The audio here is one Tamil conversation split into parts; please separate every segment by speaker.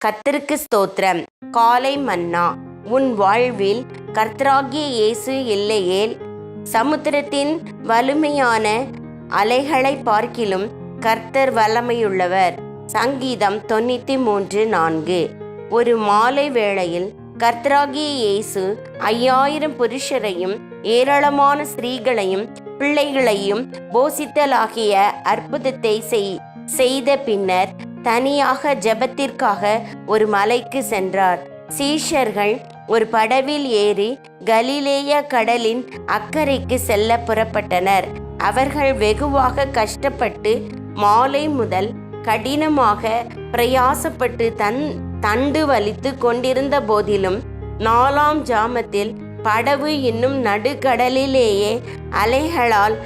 Speaker 1: கர்த்தருக்கு ஸ்தோத்திரம். காலை மன்னா உன் வாழ்வில் கர்த்தராகிய இயேசு இல்லையேல் சமுத்திரத்தின் வலிமையான அலைகளை பார்க்கிலும் கர்த்தர் வல்லமையுள்ளவர். சங்கீதம் தொண்ணூற்றி மூன்று நான்கு. ஒரு மாலை வேளையில் கர்த்தராகிய இயேசு ஐயாயிரம் புருஷரையும் ஏராளமான ஸ்திரீகளையும் பிள்ளைகளையும் போசித்தலாகிய அற்புதத்தை செய் செய்த பின்னர் தனியாக ஜெபத்திற்காக ஒரு மலைக்கு சென்றார். சீஷர்கள் ஒரு படவில் ஏறி கலிலேய கடலின் அக்கறைக்கு செல்ல புறப்பட்டனர். அவர்கள் வெகுவாக கஷ்டப்பட்டு மாலை முதல் கடினமாக பிரயாசப்பட்டு தன் தண்டு வலித்து கொண்டிருந்த போதிலும் நாலாம் ஜாமத்தில் படவு இன்னும் நடுக்கடலிலேயே அலைகளால்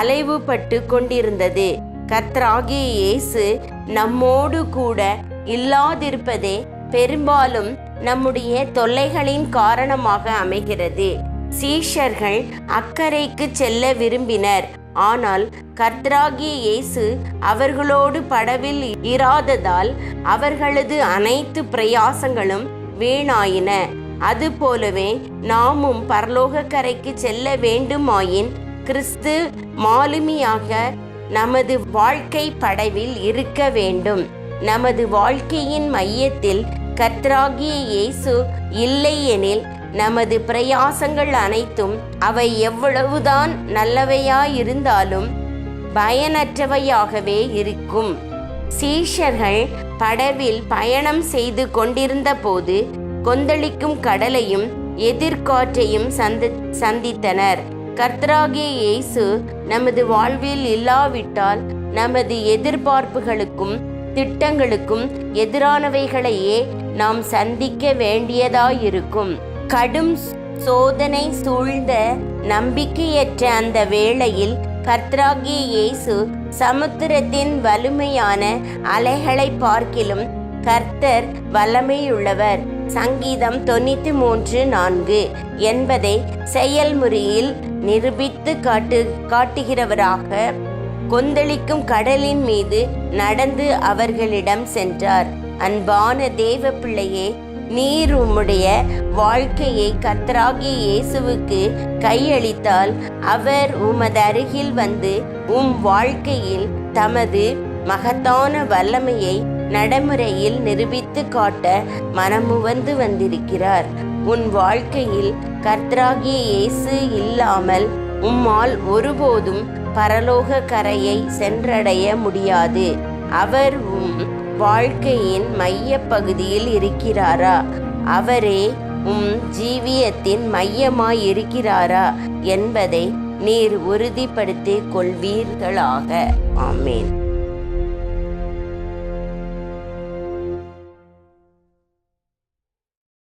Speaker 1: அலைவுபட்டு கொண்டிருந்தது. கத்ராகிய இயேசு நம்மோடு கூட இல்லாதிருப்பதே பெரும்பாலும் நம்முடைய தொல்லைகளின் காரணமாக அமைகிறது. சீஷர்கள் அக்கறைக்கு செல்ல விரும்பினர். ஆனால் கர்த்தராகிய இயேசு அவர்களோடு படவில் இராததால் அவர்களது அனைத்து பிரயாசங்களும் வீணாயின. அதுபோலவே நாமும் பரலோக கரைக்கு செல்ல வேண்டுமாயின் கிறிஸ்து மாலுமியாக நமது வாழ்க்கை படவில் இருக்க வேண்டும். நமது வாழ்க்கையின் மையத்தில் கர்த்தராகிய இயேசு இல்லையெனில் நமது பிரயாசங்கள் அனைத்தும் அவை எவ்வளவுதான் நல்லவையாயிருந்தாலும் பயனற்றவையாகவே இருக்கும். சீஷர்கள் படவில் பயணம் செய்து கொண்டிருந்த போது கொந்தளிக்கும் கடலையும் எதிர்காற்றையும் சந்தி சந்தித்தனர். கர்த்தராகிய இயேசு நமது வாழ்வில் இல்லாவிட்டால் நமது எதிர்பார்ப்புகளுக்கும் திட்டங்களுக்கும் எதிரானவைகளையே நாம் சந்திக்க வேண்டியதாயிருக்கும். கடும் சோதனை சூழ்ந்த நம்பிக்கையற்ற அந்த வேளையில் கர்த்தராகிய இயேசு சமுத்திரத்தின் வலிமையான அலைகளை பார்க்கிலும் கர்த்தர் வல்லமையுள்ளவர். சங்கீதம் தொண்ணூற்றி மூன்று நான்கு. என்பதை செயல்முறையில் நிரூபித்து காட்டு காட்டுகிறவராக கொந்தளிக்கும் கடலின் மீது நடந்து அவர்களிடம் சென்றார். அன்பான தேவ பிள்ளையே நீர் உம்முடைய வாழ்க்கையை கத்தராகிய இயேசுவுக்கு கையளித்தால் அவர் உமது அருகில் வந்து உம் வாழ்க்கையில் தமது மகத்தான வல்லமையை நடைமுறையில் நிரூபித்து காட்ட மனமுவந்து வந்திருக்கிறார். உன் வாழ்க்கையில் கர்த்தராகிய இயேசு இல்லாமல் உம்மால் ஒருபோதும் பரலோக கரையை சென்றடைய முடியாது. அவர் உம் வாழ்க்கையின் மைய பகுதியில் இருக்கிறாரா? அவரே உம் ஜீவியத்தின் மையமாய் இருக்கிறாரா என்பதை நீர் உறுதிப்படுத்திக் கொள்வீர்களாக. ஆமேன்.